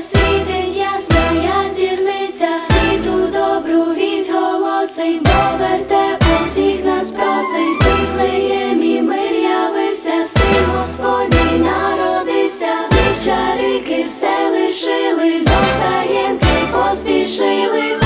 світить, ясна я зірниця, світу добру вість голосить, бо верте усіх нас просить, Вифлеєм і мир явився, син Господній народився, вівчарики все лишили, до стаєнки поспішили.